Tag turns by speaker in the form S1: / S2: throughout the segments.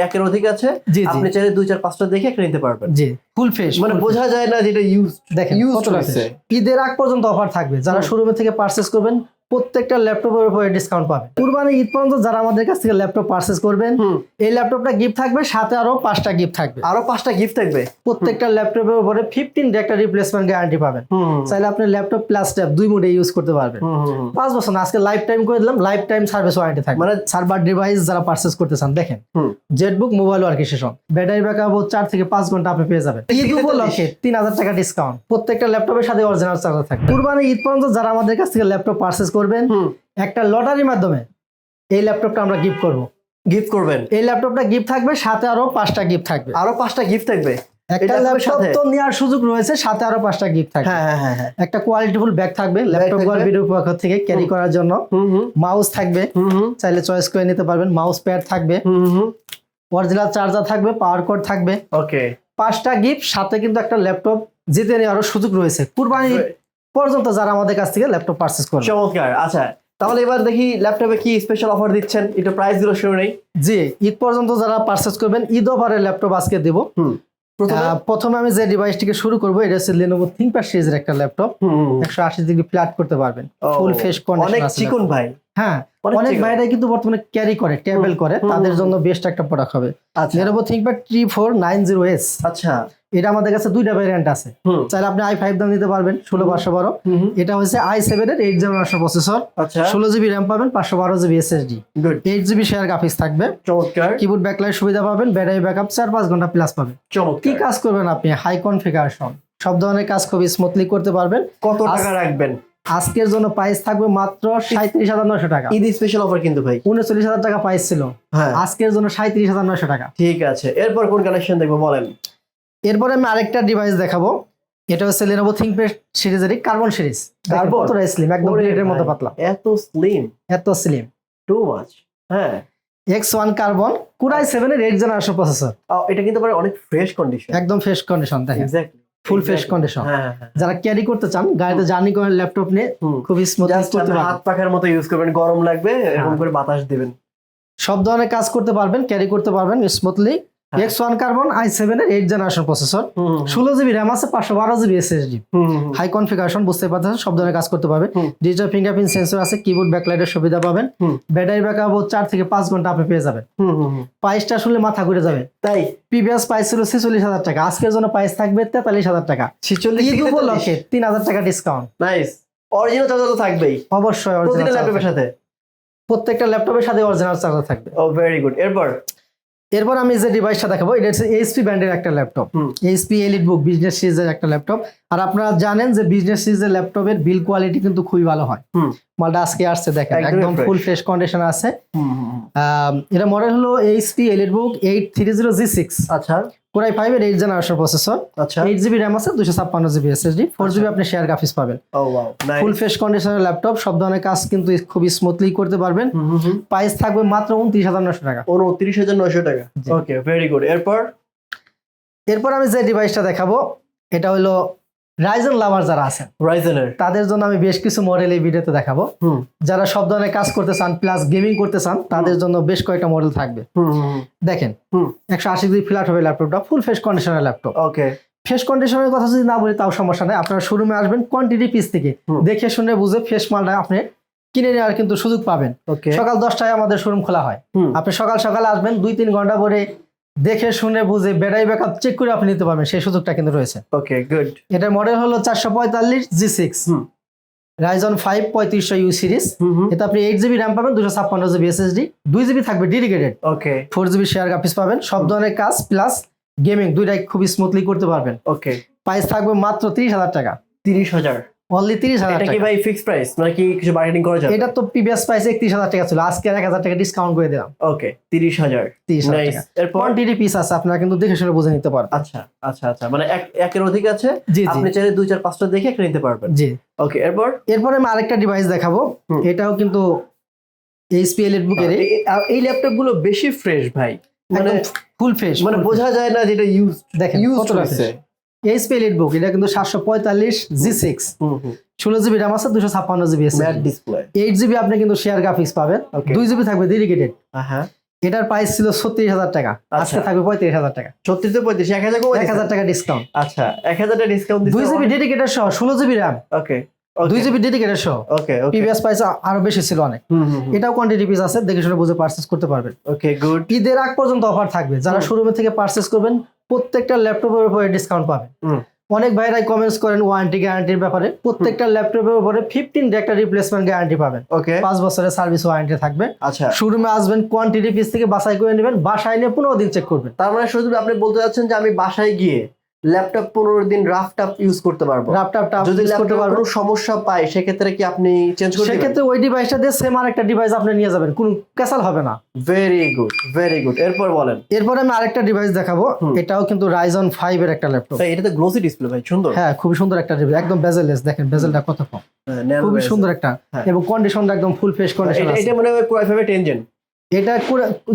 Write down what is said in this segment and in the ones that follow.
S1: একের অধিক আছে আপনি চাইলে দুই চার পাঁচটা দেখে একটা নিতে পারবেন।
S2: জি ফুল ফ্রেশ
S1: মানে বোঝা যায় না যেটা ইউজ
S2: দেখেন ইউজ। ঈদের আগ পর্যন্ত অফার থাকবে। যারা। শোরুমে থেকে পারচেস করবেন প্রত্যেকটা ল্যাপটপের উপরে ডিসকাউন্ট পাবে। কুরবানি ঈদ পর্যন্ত যারা আমাদের কাছ থেকে ল্যাপটপ পারচেস করবেন এই ল্যাপটপটা গিফট থাকবে সাথে আরও পাঁচটা গিফট থাকবে।
S1: আরও পাঁচটা গিফট থাকবে?
S2: প্রত্যেকটা ল্যাপটপের উপরে ফিফটিন একটা রিপ্লেসমেন্ট গ্যারান্টি পাবেন। চাইলে আপনি ল্যাপটপ প্লাস ট্যাব দুই মোডে ইউজ করতে পারবেন। পাঁচ বছর আজকে লাইফ টাইম করে দিলাম লাইফ টাইম সার্ভিস ওয়ারেন্টি থাকবে। মানে সার্ভার ডিভাইস যারা পারচেস করতে চান দেখেন ZBook mobile workstation battery backup চার থেকে পাঁচ ঘণ্টা আপনি পেয়ে যাবেন। ঈদ উপলক্ষে তিন হাজার টাকা ডিসকাউন্ট প্রত্যেকটা ল্যাপটপের সাথে অরিজিনাল চার্জার থাকবে। কুরবানি ঈদ পর্যন্ত যারা আমাদের কাছ থেকে ল্যাপটপ পারচেস করবেন একটা লটারির মাধ্যমে এই ল্যাপটপটা আমরা গিফট করব।
S1: গিফট করবেন?
S2: এই ল্যাপটপটা গিফট থাকবে সাথে আরও পাঁচটা গিফট থাকবে।
S1: আরও পাঁচটা গিফট থাকবে?
S2: একটা ল্যাপটপ তো নেওয়ার সুযোগ রয়েছে সাথে আরও পাঁচটা গিফট থাকবে।
S1: হ্যাঁ হ্যাঁ হ্যাঁ হ্যাঁ।
S2: একটা কোয়ালিটিফুল ব্যাগ থাকবে ল্যাপটপ। ভিডিও পক্ষ থেকে ক্যারি করার জন্য। মাউস থাকবে।
S1: হুম হুম।
S2: চাইলে চয়েস করে নিতে পারবেন। মাউস প্যাড থাকবে।
S1: হুম হুম
S2: অরিজিনাল চার্জার থাকবে পাওয়ার কোড থাকবে।
S1: ওকে
S2: পাঁচটা গিফট সাথে কিন্তু একটা ল্যাপটপ জিতে নেওয়ারও সুযোগ রয়েছে। কুরবানি পর্যন্ত যারা আমাদের কাছ থেকে ল্যাপটপ পারচেস করবে
S1: চমৎকার। আচ্ছা তাহলে এবার দেখি ল্যাপটপে কি স্পেশাল অফার দিচ্ছেন? এটা প্রাইসগুলো শুরু নেই।
S2: জি ঈদ পর্যন্ত যারা পারচেস করবেন ঈদ অফারে ল্যাপটপ আজকে দেব।
S1: প্রথমে?
S2: আমি যে ডিভাইসটিকে শুরু করব এটা হচ্ছে লেনোভো থিঙ্কপ্যাড সিরিজের একটা ল্যাপটপ।
S1: হুম, হুম, হুম।
S2: একশো আশি ডিগ্রি ফ্ল্যাট করতে পারবেন। ফুল ফেস
S1: অনেক
S2: কন্ডিশন আছে
S1: চিকন ভাই।
S2: হ্যাঁ
S1: অনেক
S2: অনেক। ভাইরা কিন্তু বর্তমানে ক্যারি করে টেবিল করে। তাদের জন্য বেস্ট একটা প্রোডাক্ট হবে।
S1: আচ্ছা।
S2: নাইন জিরো এস
S1: আচ্ছা।
S2: এটা আমাদের কাছে দুইটা ভ্যারিয়েন্ট আছে। চাইলে আপনি আই ফাইভ দাম নিতে পারবেন ষোলো পাঁচশো বারো। এটা হচ্ছে আই সেভেন এর এইট প্রসেসর
S1: আচ্ছা।
S2: ষোলো জিবি র্যাম পাবেন পাঁচশো বারো GB SSD eight GB share graphics থাকবে।
S1: চমৎকার।
S2: কিবোর্ড ব্যাকলাইট সুবিধা পাবেন ব্যাটারি ব্যাকআপ চার পাঁচ ঘণ্টা প্লাস পাবেন। কি কাজ করবেন আপনি? হাই কনফিগারেশন সব ধরনের কাজ খুবই স্মুথলি করতে পারবেন।
S1: কত টাকা রাখবেন?
S2: আজকের জন্য প্রাইস থাকবে মাত্র সাঁত্রিশ হাজার নয়শো টাকা।
S1: ঈদ স্পেশাল অফার কিন্তু ভাই।
S2: উনচল্লিশ হাজার টাকা প্রাইস ছিল।
S1: হ্যাঁ।
S2: আজকের জন্য সাঁত্রিশ হাজার নয়শো টাকা।
S1: ঠিক আছে। এরপর কোন কালেকশন দেখব বলেন।
S2: এরপরে আমি আরেকটা ডিভাইস দেখাবো। এটা হচ্ছে লেনোভো থিঙ্কপ্যাড সিরিজেরই কার্বন সিরিজ? কতটা স্লিম একদম প্লেটের মতো পাতলা।
S1: এত স্লিম
S2: এত স্লিম
S1: টু মাচ হ্যাঁ।
S2: X one carbon core i seven এর এইট জেনারেশন প্রসেসর
S1: এটা কিন্তু অনেক ফ্রেশ কন্ডিশন
S2: একদম ফ্রেশ কন্ডিশন দেখেন।
S1: এক্স্যাক্টলি
S2: ফুল ফ্রেশ কন্ডিশন যারা ক্যারি করতে চান গাড়িতে জার্নি করেন ল্যাপটপ নিয়ে। খুবই স্মুথ করতে পারবেন।
S1: হাত পাখার মতো ইউজ করবেন গরম লাগবে এরকম
S2: হ্যাঁ।
S1: করে বাতাস দিবেন।
S2: সব ধরনের কাজ করতে পারবেন ক্যারি করতে পারবেন smoothly. X one carbon i seven এর এইট জেনারেশন প্রসেসর ষোলো জিবি র্যাম আছে পাঁচশো বারো জিবি এসএসডি হাই কনফিগারেশন বুঝতে পারছেন সব ধরনের কাজ করতে পারবে ডিজিটাল ফিঙ্গারপ্রিন্ট সেন্সর আছে কিবোর্ড ব্যাকলাইটের সুবিধা পাবেন। ব্যাটারি ব্যাকআপ চার থেকে পাঁচ ঘণ্টা আপনি পেয়ে যাবেন। প্রাইসটা শুনলে মাথা ঘুরে যাবে।
S1: তাই?
S2: প্রিভিয়াস প্রাইস ছিল ছেচল্লিশ হাজার টাকা আজকের জন্য প্রাইস থাকবে তেতাল্লিশ হাজার টাকা।
S1: ছিচল্লিশ
S2: উপলক্ষে তিন হাজার টাকা ডিসকাউন্ট
S1: নাইস অরিজিনাল চার্জার তো থাকবেই।
S2: অবশ্যই original
S1: ল্যাপটপের সাথে।
S2: প্রত্যেকটা ল্যাপটপের সাথে অরিজিনাল চার্জার থাকবে।
S1: ও ভেরি গুড এরপর?
S2: এরপর আমি যে ডিভাইসটা দেখাবো এটা হচ্ছে এইচপি ব্র্যান্ডের একটা laptop. HP EliteBook business সিরিজের একটা ল্যাপটপ আর আপনারা জানেন যে বিজনেস সিরিজের ল্যাপটপের বিল কোয়ালিটি কিন্তু খুবই ভালো হয়। মালটা আজকে আসছে দেখেন একদম ফুল ফ্রেশ কন্ডিশন আছে। এটা মডেল হলো HP EliteBook eight three zero G six
S1: আচ্ছা।
S2: কোরাই ফাইভ এর এইট জেনারেশন প্রসেসর
S1: আচ্ছা।
S2: এইট জিবি র্যাম আছে দুশো ছাপ্পান্ন জিবি এসএসডি ফোর জিবি আপনি শেয়ার গ্রাফিক্স পাবেন। ফুল ফেস কন্ডিশনের ল্যাপটপ সব ধরনের কাজ কিন্তু খুবই স্মুথলি করতে পারবেন। প্রাইস থাকবে মাত্র উনত্রিশ হাজার নশো টাকা।
S1: উনত্রিশ হাজার নয়শো টাকা। ওকে ভেরি গুড এরপর?
S2: এরপর আমি যে ডিভাইসটা দেখাবো এটা হলো রাইজন লাভার যারা আছেন
S1: রাইজেনের
S2: তাদের জন্য আমি বেশ কিছু মডেল এই ভিডিওতে দেখাবো। যারা সব ধরনের কাজ করতে চান প্লাস গেমিং করতে চান তাদের জন্য বেশ কয়েকটা মডেল থাকবে। দেখেন একশো আশি ডিগ্রি ফ্ল্যাট হবে ল্যাপটপটা ফুল ফ্রেশ কন্ডিশনের ল্যাপটপ
S1: ওকে
S2: ফ্রেশ কন্ডিশনের কথা যদি না বলি তাও সমস্যা নেই। আপনারা শোরুমে আসবেন কোয়ান্টিটি পিস থেকে। দেখে শুনে বুঝে ফ্রেশ মালটা আপনি কিনে নেওয়ার কিন্তু সুযোগ পাবেন।
S1: ওকে
S2: সকাল দশটায় আমাদের শোরুম খোলা হয়। আপনি সকাল সকাল আসবেন দুই তিন ঘণ্টা পরে দেখে শুনে বুঝে ব্যাটারি ব্যাকআপ চেক করে আপনি নিতে পারবেন সেই সুযোগটা কিন্তু রয়েছে।
S1: ওকে গুড
S2: এটার মডেল হলো চারশো পঁয়তাল্লিশ জি সিক্স। রাইজন ফাইভ পঁয়ত্রিশশো ইউ সিরিজ এটা আপনি এইট জিবি র্যাম পাবেন দুশো ছাপ্পান্ন জিবি এসএসডি দুই জিবি থাকবে dedicated
S1: okay
S2: four GB share graphics পাবেন সব ধরনের কাজ প্লাস গেমিং দুইটাই খুবই স্মুথলি করতে পারবেন।
S1: ওকে
S2: প্রাইস থাকবে মাত্র তিরিশ হাজার টাকা।
S1: তিরিশ হাজার।
S2: অনলি তিরিশ হাজার টাকা।
S1: ভাই ফিক্স প্রাইস নাকি কিছু বার্গেনিং করা যাবে?
S2: এটা তো প্রিভিয়াস প্রাইস একত্রিশ হাজার টাকা ছিল। আজকে এক হাজার টাকা ডিসকাউন্ট করে দিলাম।
S1: ওকে তিরিশ হাজার।
S2: তিরিশ হাজার
S1: এরপর?
S2: কোয়ান্টিটি পিস আছে আপনারা কিন্তু দেখে শুনে বুঝে নিতে পারবেন।
S1: আচ্ছা আচ্ছা আচ্ছা। মানে এক একের অধিক আছে?
S2: জি
S1: আপনি চাইলে দুই চার পাঁচটা দেখে একটা নিতে পারবেন।
S2: জি।
S1: ওকে এরপর?
S2: এরপরে আমি আরেকটা ডিভাইস দেখাবো। এটাও কিন্তু এইচপি বুকের
S1: এই- ল্যাপটপগুলো বেশি ফ্রেশ ভাই। মানে
S2: ফুল ফ্রেশ
S1: মানে বোঝা যায় না যেটা ইউজ
S2: দেখেন
S1: ইউজ হয়েছে।
S2: এইচপি এলিট বুক এটা কিন্তু সাতশো পঁয়তাল্লিশ জি সিক্স ষোলো জিবি র্যাম আছে দুশো ছাপ্পান্ন জিবি
S1: ডিসপ্লে
S2: এইট জিবি আপনি কিন্তু শেয়ার গ্রাফিক্স পাবেন। দুই জিবি থাকবে ডেডিকেটেড
S1: হ্যাঁ
S2: এটার প্রাইস ছিল ছত্রিশ হাজার টাকা। আজকে
S1: আচ্ছা।
S2: থাকবে পঁয়ত্রিশ হাজার টাকা।
S1: ছত্রিশ পঁয়ত্রিশ এক হাজার
S2: এক হাজার টাকা ডিসকাউন্ট
S1: আচ্ছা এক হাজার টাকা ডিসকাউন্ট
S2: দুই জিবি ডেডিকেটেড সহ ষোলো জিবি র্যাম
S1: ওকে
S2: দুই জিবি ডেডিকেটেড সহ।
S1: ওকে
S2: পিভিএস প্রাইস আরও বেশি ছিল অনেক। এটাও কোয়ান্টিটি পিস আছে দেখে শুনে বুঝে পারচেস করতে পারবেন।
S1: ওকে গুড
S2: ঈদের আগ পর্যন্ত অফার থাকবে। যারা। শোরুমে থেকে পারচেস করবেন প্রত্যেকটা ল্যাপটপের উপরে ডিসকাউন্ট পাবেন অনেক ভাইরাই কমেন্টস করেন ওয়ারেন্টি গ্যারান্টির ব্যাপারে। প্রত্যেকটা ল্যাপটপের উপরে ফিফটিন ডে একটা রিপ্লেসমেন্ট গ্যারান্টি পাবেন।
S1: ওকে
S2: পাঁচ বছরের সার্ভিস ওয়ারেন্টি থাকবে।
S1: আচ্ছা।
S2: শোরুমে আসবেন কোয়ান্টিটি পিস থেকে বাসায় করে নেবেন বাসায় নিয়ে পনেরো দিন চেক করবেন।
S1: তার মানে শুধু আপনি বলতে চাচ্ছেন যে আমি বাসায় গিয়ে ল্যাপটপ পনেরো দিন রাফ টাফ ইউজ করতে পারব।
S2: ল্যাপটপটা
S1: যদি
S2: ইউজ করতে
S1: ল্যাপটপ কোনো সমস্যা পায় সেক্ষেত্রে কি আপনি চেঞ্জ করে
S2: সেক্ষেত্রে ওই ডিভাইসটা দিয়ে সেম আর একটা ডিভাইস আপনি নিয়ে যাবেন। কোনো ক্যাসাল হবে না।
S1: ভেরি গুড ভেরি গুড এরপর বলেন।
S2: এরপরে আমি আরেকটা ডিভাইস দেখাবো। এটাও কিন্তু রাইজন ফাইভ এর একটা ল্যাপটপ
S1: এটা তো গ্লোসি ডিসপ্লে ভাই সুন্দর।
S2: হ্যাঁ খুবই সুন্দর একটা ডিভাইস একদম বেজেলেস দেখেন বেজেলটা কত কম।
S1: হ্যাঁ,
S2: খুবই সুন্দর একটা।
S1: হ্যাঁ।
S2: এবং কন্ডিশনটা একদম ফুল ফ্রেশ কন্ডিশন
S1: এটা- মনে হয় পুরো ফাইভে টেন জেন
S2: এটা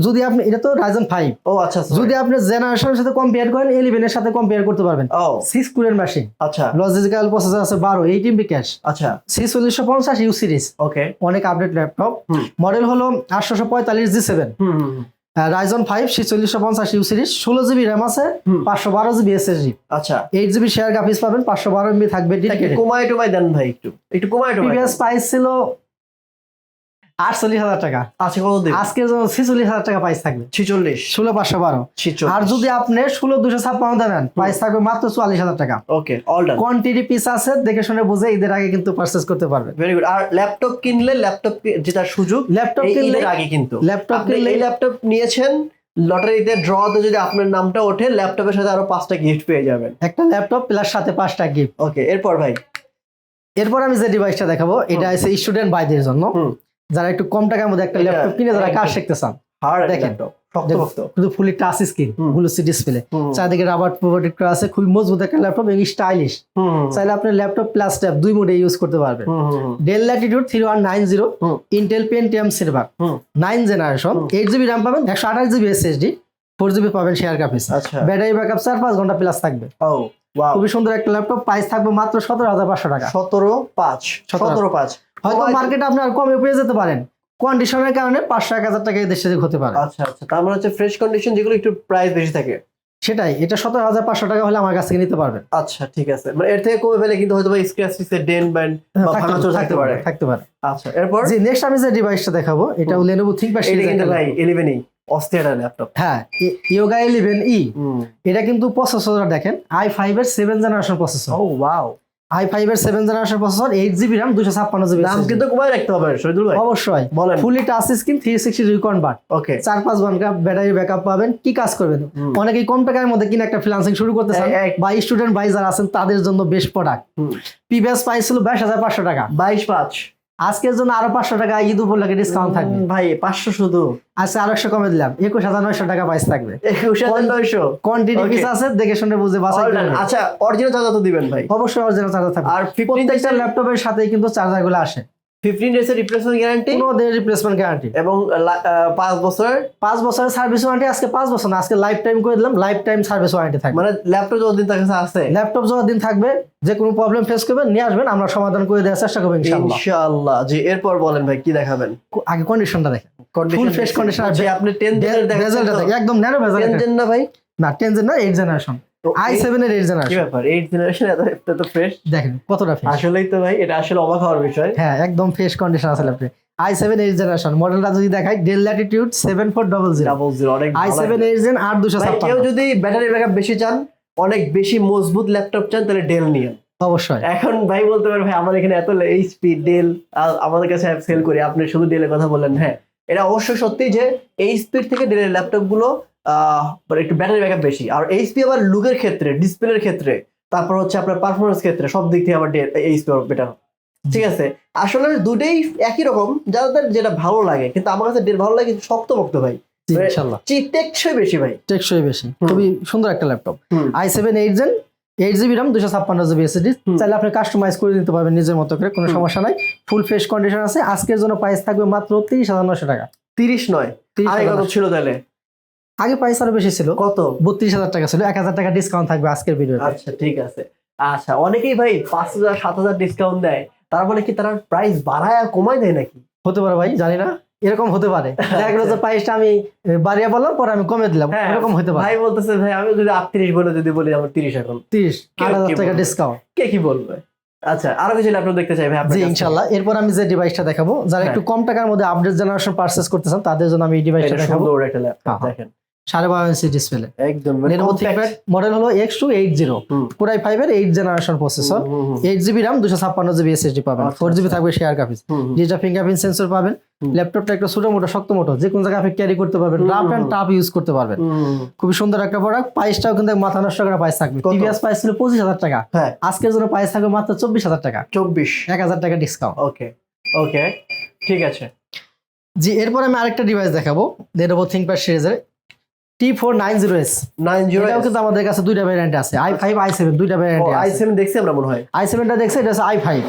S2: যদি আপনি এটা তো রাইজন ফাইভ
S1: ও আচ্ছা
S2: যদি আপনি জেনারেশনের সাথে কম্পেয়ার করেন ইলেভেন এর সাথে কম্পেয়ার করতে পারবেন।
S1: ও।
S2: সিক্স কুরের মেশিন
S1: আচ্ছা।
S2: লজিক্যাল প্রসেসর আছে বারো এইট এমবি ক্যাশ
S1: আচ্ছা।
S2: সি চল্লিশশো পঞ্চাশ ইউ সিরিজ
S1: ওকে।
S2: অনেক আপডেট ল্যাপটপ মডেল হলো আটশোশো পঁয়তাল্লিশ G seven. Ryzen five C চল্লিশশো পঞ্চাশ ইউ সিরিজ ষোলো জিবি র্যাম আছে পাঁচশো বারো জিবি এস এসএসডি
S1: আচ্ছা।
S2: এইট জিবি শেয়ার গ্রাফিক্স পাবেন পাঁচশো বারো এমবি থাকবে
S1: কমায় টমায় দেন ভাই একটু। একটু কমায় টমায়
S2: প্রাইস ছিল আটচল্লিশ হাজার টাকা।
S1: আচ্ছা কত দিন
S2: জন্য ছিচল্লিশ হাজার টাকা প্রাইস থাকবে।
S1: ছিচল্লিশ।
S2: ষোলো পাঁচশো বারো। আর যদি আপনি ষোলো দুশো ছাপ্পান্ন দেন প্রাইস থাকবে মাত্র চুয়াল্লিশ হাজার টাকা।
S1: ওকে অল
S2: কোয়ান্টিটি পিস আছে দেখে শুনে বুঝে ঈদের আগে কিন্তু পারচেস করতে পারবেন
S1: ভেরি গুড আর ল্যাপটপ কিনলে ল্যাপটপ জেতার সুযোগ
S2: ল্যাপটপ কিনলে
S1: আগে কিন্তু।
S2: ল্যাপটপ কিনলে
S1: এই ল্যাপটপ নিয়েছেন লটারিতে ড্রতে যদি আপনার নামটা ওঠে ল্যাপটপের সাথে আরও পাঁচটা গিফট পেয়ে যাবেন।
S2: একটা ল্যাপটপ প্লাস সাথে পাঁচটা গিফট
S1: ওকে এরপর ভাই?
S2: এরপর আমি যে ডিভাইসটা দেখাবো এটা হচ্ছে স্টুডেন্ট ভাইদের জন্য। যারা একটু কম টাকার মধ্যে একটা ল্যাপটপ কিনে যারা কাজ শিখতে চান দেখেন। শুধু fully touch screen. Glossy display চারদিকে রাবার প্রোটেক্টর আছে খুবই মজবুত একটা ল্যাপটপ এবং স্টাইলিশ চাইলে আপনি ল্যাপটপ প্লাস ট্যাব দুই মোডে ইউজ করতে পারবেন। Dell Latitude three one nine zero. Intel Pentium Silver
S1: hmm.
S2: Nine generation eight GB RAM পাবেন একশো আঠাশ জিবি এসএসডি ফোর জিবি পাবেন শেয়ার
S1: আচ্ছা।
S2: ব্যাটারি ব্যাকআপ চার পাঁচ ঘণ্টা প্লাস থাকবে। খুবই সুন্দর একটা ল্যাপটপ প্রাইস থাকবে মাত্র সতেরো হাজার পাঁচশো টাকা।
S1: সতেরো পাঁচ।
S2: সতেরো
S1: পাঁচ।
S2: হয়তো মার্কেটে আপনি আর কমে পেয়ে যেতে পারেন। কন্ডিশনের কারণে পাঁচশো এক হাজার টাকা এদের সাথে হতে পারে।
S1: আচ্ছা আচ্ছা। তার মানে হচ্ছে ফ্রেশ কন্ডিশন যেগুলো একটু প্রাইস বেশি থাকে।
S2: সেটাই এটা সতেরো হাজার পাঁচশো টাকা হলে আমার কাছ থেকে নিতে পারবেন।
S1: আচ্ছা ঠিক আছে। মানে এর থেকে কমে পেলে কিন্তু হয়তো বা স্ক্র্যাচ পিসের ডেন ব্যান্ড
S2: থাকতে-
S1: পারে
S2: থাকতে পারে।
S1: আচ্ছা এরপর?
S2: জি নেক্সট আমি যে ডিভাইসটা দেখাবো এটা। লেনোভো থিঙ্কপ্যাড
S1: এটা
S2: সিরিজ
S1: কিন্তু ভাই ইলেভেনই অস্থির ল্যাপটপ
S2: হ্যাঁ ইয়োগা ইলেভেন ই এটা কিন্তু প্রসেসর দেখেন আই ফাইভ এর সেভেন জেনারেশন প্রসেসর
S1: ও ওয়াও
S2: আই ফাইভ এর seven generation processor eight GB RAM দুশো ছাপ্পান্ন জিবি
S1: দাম কিন্তু কমায় রাখতে হবে শহীদুল ভাই।
S2: অবশ্যই।
S1: বলেন।
S2: Fully touch screen three sixty reconvert
S1: okay
S2: চার পাঁচ ঘণ্টা ব্যাটারি ব্যাকআপ পাবেন। কি কাজ করবেন? অনেকেই কম টাকার মধ্যে কিনে একটা ফ্রিলান্সিং শুরু করতে চান। বা স্টুডেন্ট ভাই যারা আছেন তাদের জন্য বেস্ট প্রোডাক্ট। পিবিএস প্রাইস ছিল বাইশ হাজার পাঁচশো টাকা।
S1: বাইশ পাঁচ।
S2: আজকের জন্য আরও পাঁচশো টাকা ঈদ উপলক্ষে ডিসকাউন্ট থাকবে।
S1: ভাই পাঁচশো শুধু।
S2: আজকে আরও একশো কমে দিলাম। একুশ হাজার নয়শো টাকা প্রাইস থাকবে।
S1: একুশ হাজার নয়শো।
S2: কোয়ান্টিটি পিস আছে দেখে শুনে বুঝে. নেবেন।
S1: আচ্ছা অরিজিনাল চার্জার তো দিবেন ভাই।
S2: অবশ্যই অরিজিনাল চার্জার থাকবে।
S1: আর ফিফটিন
S2: ল্যাপটপের সাথে কিন্তু চার্জারগুলো আসে।
S1: ফিফটিন ডেজ এর রিপ্লেসমেন্ট গ্যারান্টি
S2: কোনো রিপ্লেসমেন্ট গ্যারান্টি
S1: এবং পাঁচ বছরের
S2: পাঁচ বছরের সার্ভিস ওয়ারেন্টি আজকে পাঁচ বছর না আজকে লাইফ টাইম করে দিলাম লাইফ টাইম সার্ভিস ওয়ারেন্টি থাকবে।
S1: মানে ল্যাপটপ যতদিন তার কাছে আছে?
S2: ল্যাপটপ যতদিন থাকবে যে কোনো প্রবলেম ফেস করবেন নিয়ে আসবেন আমরা সমাধান করে দেওয়ার চেষ্টা করব ইনশাআল্লাহ।
S1: ইনশাআল্লাহ। জি এরপর বলেন ভাই কি দেখাবেন?
S2: আগে কন্ডিশনটা দেখেন।
S1: কন্ডিশন
S2: fresh condition আর
S1: যে আপনি 10 দিনের
S2: দেখেন একদম ন্যানো ভেজাল
S1: 10 দিন না ভাই?
S2: না টেন জেন না এইট জেনারেশন
S1: তো
S2: আই
S1: এই-
S2: সেভেন এর এইট
S1: কি ব্যাপার? 8 জেনারেশন এত এত তো ফ্রেশ
S2: দেখেন কতটা ফ্রেশ
S1: আসলেই তো ভাই এটা আসলে অবাক হওয়ার বিষয়।
S2: হ্যাঁ একদম ফ্রেশ কন্ডিশন আছে laptop I seven eight generation মডেলটা যদি দেখাই Dell Latitude seven four double zero
S1: double zero অনেক
S2: আই সেভেন। এইট জেন আট দুশো
S1: কেউ যদি ব্যাটারি ব্যাকআপ বেশি চান অনেক বেশি মজবুত ল্যাপটপ চান তাহলে ডেল নিয়ে
S2: অবশ্যই।
S1: এখন ভাই বলতে পারে ভাই আমার এখানে এত এইচপি ডেল আমাদের কাছে সেল করি আপনি শুধু ডেলের কথা বললেন হ্যাঁ। এটা অবশ্যই সত্যি যে এইচপি থেকে ডেলের ল্যাপটপ আহ, মানে একটু ব্যাটারি ব্যাকআপ বেশি। আর এইচপি আবার লুকের ক্ষেত্রে ডিসপ্লের ক্ষেত্রে তারপর হচ্ছে আপনার পারফরমেন্স ক্ষেত্রে সব দিক থেকে আবার এইচপি বেটার ঠিক আছে? আসলে দুটোই একই রকম যাদের যেটা ভালো লাগে কিন্তু আমার কাছে ডেল ভালো লাগে কিন্তু শক্ত ভক্ত ভাই চি টেকসই বেশি ভাই।
S2: টেকসই বেশি। খুবই সুন্দর একটা laptop I seven eight gen eight GB RAM দুশো ছাপ্পান্ন জিবি এসএসডি। চাইলে আপনি কাস্টমাইজ করে নিতে পারবেন নিজের মতো করে কোনো সমস্যা নাই। ফুল ফ্রেশ কন্ডিশন আছে। আজকের জন্য প্রাইস থাকবে মাত্র তিরিশ হাজার নশো টাকা।
S1: তিরিশ নয়।
S2: 30,000
S1: আগে কত ছিল তাহলে।
S2: আগে প্রাইস আরও বেশি ছিল।
S1: কত?
S2: বত্রিশ হাজার টাকা ছিল। এক হাজার টাকা ডিসকাউন্ট থাকবে আজকের ভিডিওতে
S1: আচ্ছা ঠিক আছে। আচ্ছা অনেকেই ভাই পাঁচ হাজার সাত হাজার ডিসকাউন্ট দেয়। তার মানে কি তারা প্রাইস বাড়ায় আর কমায় দেয় নাকি?
S2: হতে পারে ভাই জানি না। এরকম হতে পারে। দেখা গেলো প্রাইসটা আমি এ, বাড়িয়ে বললাম পরে আমি কমে দিলাম।
S1: হ্যাঁ,
S2: এরকম হতে পারে।
S1: ভাই বলতেছে ভাই আমি যদি আটত্রিশ বলে যদি বলি আমার তিরিশ এখন।
S2: তিরিশ। আট হাজার টাকা ডিসকাউন্ট
S1: কে কি বলবে? আচ্ছা আরও কিছু ল্যাপটপ দেখতে চাই ভাই
S2: জি। ইনশাল্লাহ এরপর আমি যে ডিভাইসটা দেখাবো যারা একটু কম টাকার মধ্যে আপডেট জেনারেশন পারচেস করতে চান তাদের জন্য আমি এই ডিভাইসটা দেখাবো।
S1: সুন্দর একটা ল্যাপটপ
S2: হ্যাঁ, হ্যাঁ।
S1: দেখেন।
S2: সাড়ে বারো ইঞ্চি ডিসপ্লে
S1: একদম
S2: মডেল হলো এক্স টু এইট জিরো। পুরাই ফাইভের eight generation processor eight GB RAM দুশো ছাপ্পান্ন জিবি এসএসডি পাবেন।
S1: আচ্ছা,
S2: ফোর জিবি
S1: আচ্ছা।
S2: থাকবে share graphics digital fingerprint sensor পাবেন। ল্যাপটপটা একটু ছোট মোটো শক্ত মোটো যে কোনো জায়গায় আপনি ক্যারি করতে পারবেন। রাফ অ্যান্ড টাফ ইউজ করতে পারবেন। খুবই সুন্দর একটা প্রোডাক্ট প্রাইসটাও কিন্তু মাথা নষ্ট করা প্রাইস থাকবে? প্রিভিয়াস প্রাইস ছিল পঁচিশ হাজার টাকা।
S1: হ্যাঁ।
S2: আজকের জন্য প্রাইস থাকবে মাত্র চব্বিশ হাজার টাকা।
S1: চব্বিশ।
S2: এক হাজার টাকা ডিসকাউন্ট
S1: ওকে ওকে ঠিক আছে।
S2: জি এরপর আমি আরেকটা ডিভাইস দেখাবো। লেনোভো থিংকপ্যাড সিরিজের T four nine zero S
S1: nine zero
S2: এটাও কিন্তু আমাদের কাছে দুইটা ভ্যারিয়েন্ট আছে। আই ফাইভ আই সেভেন দুইটা ভ্যারিয়েন্ট
S1: আই সেভেন দেখছি আমরা মনে হয়।
S2: আই সেভেনটা দেখছি এটা হচ্ছে আই ফাইভ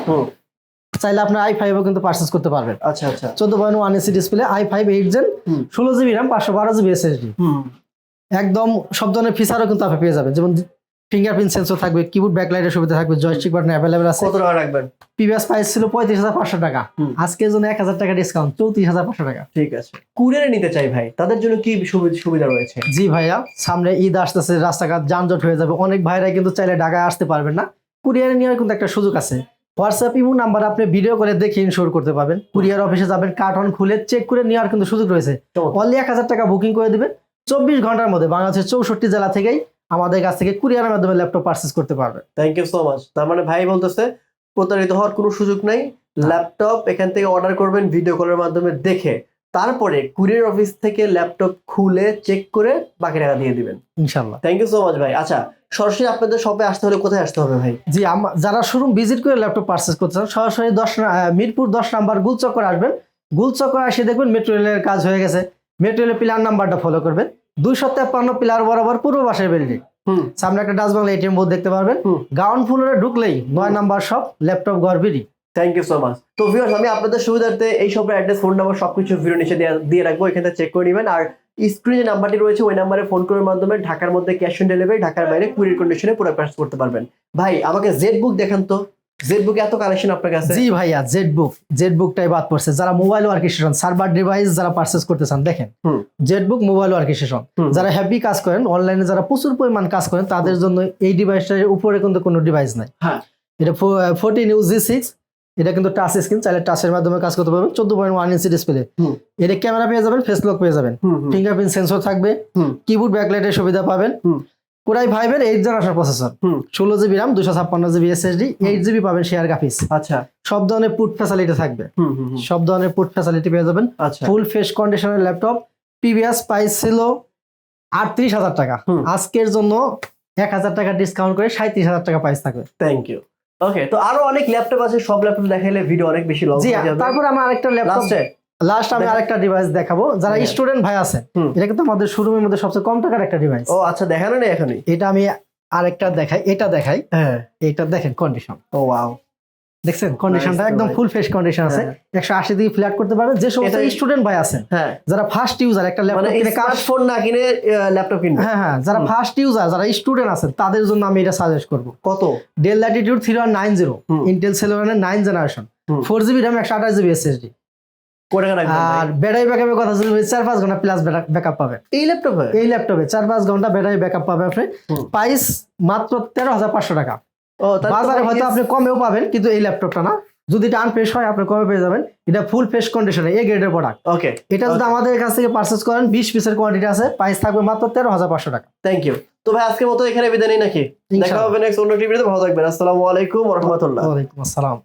S2: চাইলে আপনার আই ফাইভও কিন্তু পারচেস করতে পারবেন।
S1: আচ্ছা আচ্ছা।
S2: চোদ্দ point one AC display I five eight gen. ষোলো জিবি র্যাম পাঁচশো বারো জিবি এসএসডি
S1: হুম।
S2: একদম সব ধরনের ফিচারও কিন্তু আপনি পেয়ে যাবেন। যেমন ফিঙ্গারপ্রিন্ট সেন্সর থাকবে কিবোর্ড ব্যাকলাইটের সুবিধা থাকবে জয়স্টিক বাটন অ্যাভেলেবেল আছে।
S1: কত টাকা রাখবেন?
S2: প্রিভিয়াস প্রাইস ছিল পঁয়ত্রিশ হাজার পাঁচশো টাকা। আজকের জন্য এক হাজার টাকা ডিসকাউন্ট চৌত্রিশ হাজার পাঁচশো টাকা।
S1: ঠিক আছে। কুরিয়ারে নিতে চাই ভাই তাদের জন্য কি সুবি- সুবিধা রয়েছে?
S2: জি ভাইয়া সামনে ঈদ আসতেছে রাস্তাঘাট যানজট হয়ে যাবে অনেক ভাইরাই কিন্তু চাইলে ঢাকায় আসতে পারবেন না। কুরিয়ারে নেওয়ার কিন্তু একটা সুযোগ আছে। হোয়াটসঅ্যাপ ইমো নাম্বার আপনি ভিডিও করে দেখে ইনশোর করতে পারবেন। কুরিয়ার অফিসে যাবেন কার্টন খুলে চেক করে নেওয়ার কিন্তু সুযোগ রয়েছে। অনলি এক হাজার টাকা বুকিং করে দিবেন। চব্বিশ ঘণ্টার মধ্যে বাংলাদেশের চৌষট্টি জেলা থেকেই আমাদের কাছ থেকে কুরিয়ারের মাধ্যমে ল্যাপটপ পারচেস করতে পারবে।
S1: থ্যাংক ইউ সো মাচ তার মানে ভাই বলতেছে প্রতারিত হওয়ার কোনো সুযোগ নাই। ল্যাপটপ এখান থেকে অর্ডার করবেন ভিডিও কলের মাধ্যমে দেখে। তারপরে কুরিয়ার অফিস থেকে ল্যাপটপ খুলে চেক করে বাকি টাকা দিয়ে দিবেন।
S2: ইনশাল্লাহ
S1: থ্যাংক ইউ সো মাচ ভাই। আচ্ছা সরাসরি আপনাদের শপে আসতে হলে কোথায় আসতে হবে ভাই?
S2: জি যারা শোরুম ভিজিট করে ল্যাপটপ পারচেস করতে চান সরাসরি দশ মিরপুর দশ নাম্বার গুলচক্কর আসবেন। গুলচক্কর এসে দেখবেন মেট্রো রেলের কাজ হয়ে গেছে। মেট্রো রেলের পিলার নাম্বারটা ফলো করবেন। দুইশো তেপ্পান্ন পিলার বরাবর পূর্ব পাশের বিল্ডিং
S1: হুম।
S2: সামনে একটা ডাচ বাংলা এটিএম বোর্ড দেখতে পারবেন। গ্রাউন্ড ফ্লোরে ঢুকলেই নয় number shop laptop Ghor BD.
S1: Thank you so much তো ভিউয়ার্স আমি আপনাদের সুবিধার্থে এই শপের অ্যাড্রেস ফোন নাম্বার সবকিছু ভিডিও নিচে দিয়ে রাখব। এখান চেক করে নেবেন। আর স্ক্রিনে যে নাম্বারটি রয়েছে ওই নাম্বারে ফোন করার মাধ্যমে ঢাকার মধ্যে ক্যাশ অন ডেলিভারি ঢাকার বাইরে কুরিয়ার কন্ডিশনে পুরো পার্চেস করতে পারবেন। ভাই আমাকে জেড বুক দেখান তো। জেড বুকে এত কালেকশন আপনার কাছে?
S2: জি ভাইয়া জেড বুক জেড বুকটাই বাদ পড়ছে। যারা মোবাইল ওয়ার্কেশন সার্ভার ডিভাইস যারা পারচেস করতে চান দেখেন
S1: হুম।
S2: জেড বুক মোবাইল ওয়ার্কেশন
S1: হুম।
S2: যারা হ্যাপি কাজ করেন অনলাইনে যারা প্রচুর পরিমাণ কাজ করেন তাদের জন্য এই ডিভাইসটার উপরে কিন্তু কোনো ডিভাইস নাই।
S1: হ্যাঁ।
S2: এটা ফোরটিন ইউ জি সিক্স এটা কিন্তু টাচ স্ক্রিন চাইলে টাচের মাধ্যমে কাজ করতে পারবেন চোদ্দ পয়েন্ট ওয়ান ইঞ্চি ডিসপ্লে এটা ক্যামেরা পেয়ে যাবেন ফেস লক পেয়ে যাবেন। ফিঙ্গারপ্রিন্ট সেন্সর থাকবে কিবোর্ড ব্যাকলাইটের সুবিধা পাবেন। পুরাই ফাইভের এইট জেনারেশন প্রসেসর ষোলো জিবি র্যাম দুশো ছাপ্পান্ন জিবি এসএসডি এইট জিবি পাবেন শেয়ার গ্রাফিক্স
S1: আচ্ছা।
S2: সব ধরনের পুট ফ্যাসিলিটি থাকবে। সব ধরনের পুট ফ্যাসিলিটি পেয়ে যাবেন।
S1: আচ্ছা।
S2: ফুল ফেস কন্ডিশনের ল্যাপটপ প্রিভিয়াস প্রাইস ছিল আটত্রিশ হাজার টাকা। আজকের জন্য এক হাজার টাকা ডিসকাউন্ট করে সাঁত্রিশ হাজার টাকা প্রাইস থাকবে।
S1: থ্যাংক ইউ ওকে তো আরও অনেক ল্যাপটপ আছে সব ল্যাপটপ দেখাইলে ভিডিও অনেক বেশি লং হয়ে যাবে।
S2: তারপর আমার আরেকটা ল্যাপটপ
S1: লাস্টে
S2: আমি আরেকটা ডিভাইস দেখাবো। যারা
S1: হ্যাঁ।
S2: স্টুডেন্ট ভাই আছে এটা কিন্তু আমাদের শোরুমের মধ্যে সবচেয়ে কম টাকার একটা ডিভাইস
S1: ও আচ্ছা দেখানো নেই এখনই?
S2: এটা আমি আরেকটা দেখাই এটা দেখাই।
S1: হ্যাঁ।
S2: এটা দেখেন কন্ডিশন
S1: ও ওয়াও
S2: দেখছেন? কন্ডিশনটা একদম ফুল ফ্রেশ কন্ডিশন আছে। একশো আশি দিকে ফ্ল্যাট করতে পারবেন যে সমস্ত স্টুডেন্ট ভাই আছেন
S1: হ্যাঁ।
S2: যারা ফার্স্ট ইউজার একটা
S1: মানে
S2: ল্যাপটপ কিনে কাজ
S1: স্মার্টফোন না কিনে ল্যাপটপ কিনবে।
S2: হ্যাঁ হ্যাঁ যারা ফার্স্ট ইউজার যারা স্টুডেন্ট আছেন তাদের জন্য আমি এটা সাজেস্ট করব।
S1: কত?
S2: Dell Latitude three one nine zero
S1: hmm.
S2: Intel সেলেভেনের nine generation. Four GB একশো আঠাশ জিবি এসএসডি আর ব্যাটারি ব্যাকআপের কথা বলছি চার পাঁচ ঘণ্টা প্লাস ব্যাকআপ পাবেন
S1: এই ল্যাপটপ
S2: এই ল্যাপটপে চার পাঁচ ঘণ্টা ব্যাটারি ব্যাকআপ পাবেন আপনি। প্রাইস মাত্র তেরো হাজার পাঁচশো টাকা। বাজারে হয়তো আপনি কমেও পাবেন কিন্তু এই ল্যাপটপটা না। যদি এটা আনফ্রেশ হয় আপনি কমে পেয়ে যাবেন। এটা ফুল ফ্রেশ কন্ডিশনে এ গ্রেডের প্রোডাক্ট
S1: ওকে
S2: এটা যদি আমাদের কাছ থেকে পারচেস করেন বিশ পিসের কোয়ান্টিটি আছে প্রাইস থাকবে মাত্র তেরো হাজার পাঁচশো টাকা।
S1: থ্যাংক ইউ তো ভাই আজকের মতো এখানে বিদায় নেই নাকি? দেখা হবে নেক্সট অন্য টিভিতে ভালো থাকবেন। আসসালামু আলাইকুম রহমতুল্লাহ।
S2: ওয়ালাইকুম আসসালাম।